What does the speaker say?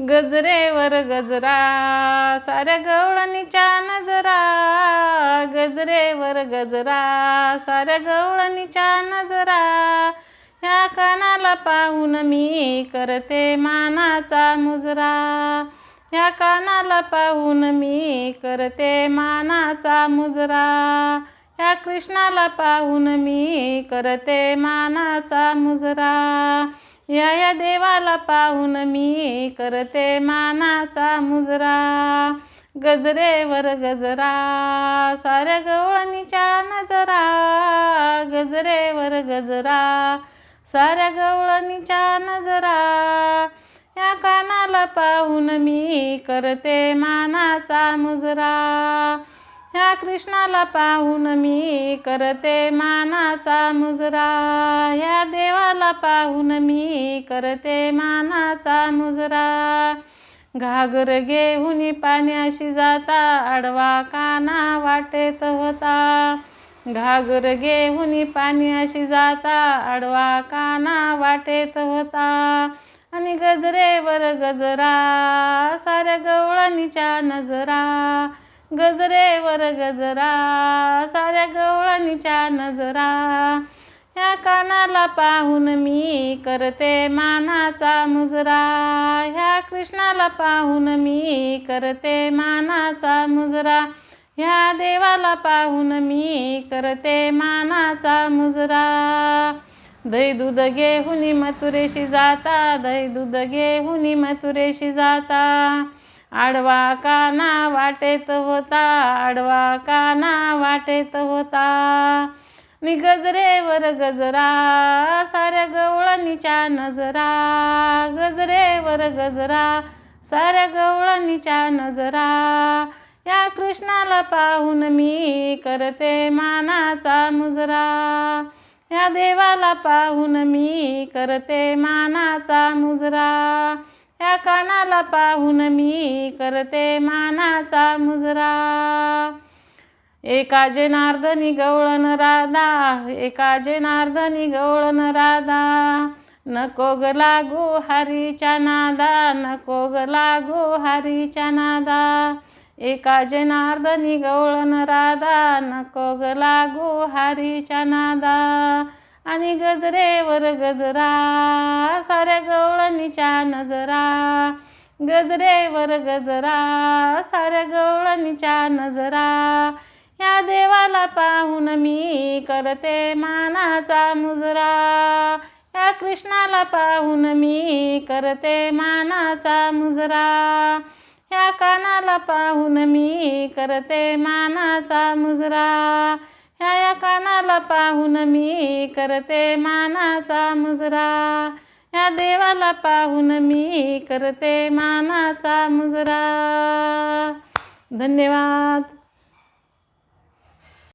गजरेवर गजरा साऱ्या गवळणीच्या नजरा. गजरेवर गजरा साऱ्या गवळणीच्या नजरा. ह्या कानाला पाहून मी करते मानाचा मुजरा. ह्या कानाला पाहून मी करते मानाचा मुजरा. ह्या कृष्णाला पाहून मी करते मानाचा मुजरा. या या देवाला पाहून मी करते मानाचा मुजरा. गजरेवर गजरा साऱ्या गवळणीच्या नजरा. गजरेवर गजरा साऱ्या गवळणीच्या नजरा. या कानाला पाहून मी करते मानाचा मुजरा. ह्या कृष्णाला पाहून मी करते मानाचा मुजरा. ह्या देवाला पाहून मी करते मानाचा मुजरा. घागर घेऊन पाण्याशी जाता आडवा काना वाटेत होता. घागर घेऊन पाण्याशी जाता आडवा काना वाटेत होता. आणि गजरेवर गजरा साऱ्या गवळणीच्या नजरा. गजरेवर गजरा साऱ्या गवळणीच्या नजरा. ह्या कानाला पाहून मी करते मानाचा मुजरा. ह्या कृष्णाला पाहून मी करते मानाचा मुजरा. ह्या देवाला पाहून मी करते मानाचा मुजरा. दही दूध घेऊन मथुरेशी जाता दही दूध घेऊन मथुरेशी जाता. आडवा काना वाटेत होता आडवा काना वाटेत होता. नि गजरेवर गजरा साऱ्या गवळणीच्या नजरा. गजरेवर गजरा साऱ्या गवळणीच्या नजरा. या कृष्णाला पाहून मी करते मानाचा मुजरा. या देवाला पाहून मी करते मानाचा मुजरा. या कानाला पाहून मी करते मानाचा मुजरा. एका जनार्दनी गवळण राधा एका जनार्दनी गवळण राधा. नको ग लागू हरीच्या नादा नको ग लागू हरीच्या नादा. एका जनार्दनी गवळण राधा नको ग लागू हरीच्या नादा. आणि गजरेवर गजरा साऱ्या गवळणीच्या नजरा. गजरेवर गजरा साऱ्या गवळणीच्या नजरा. या देवाला पाहून मी करते मानाचा मुजरा. या कृष्णाला पाहून मी करते मानाचा मुजरा. ह्या कानाला पाहून मी करते मानाचा मुजरा. ह्या या कानाला पाहून मी करते मानाचा मुजरा. या देवाला पाहून मी करते मानाचा मुजरा. धन्यवाद.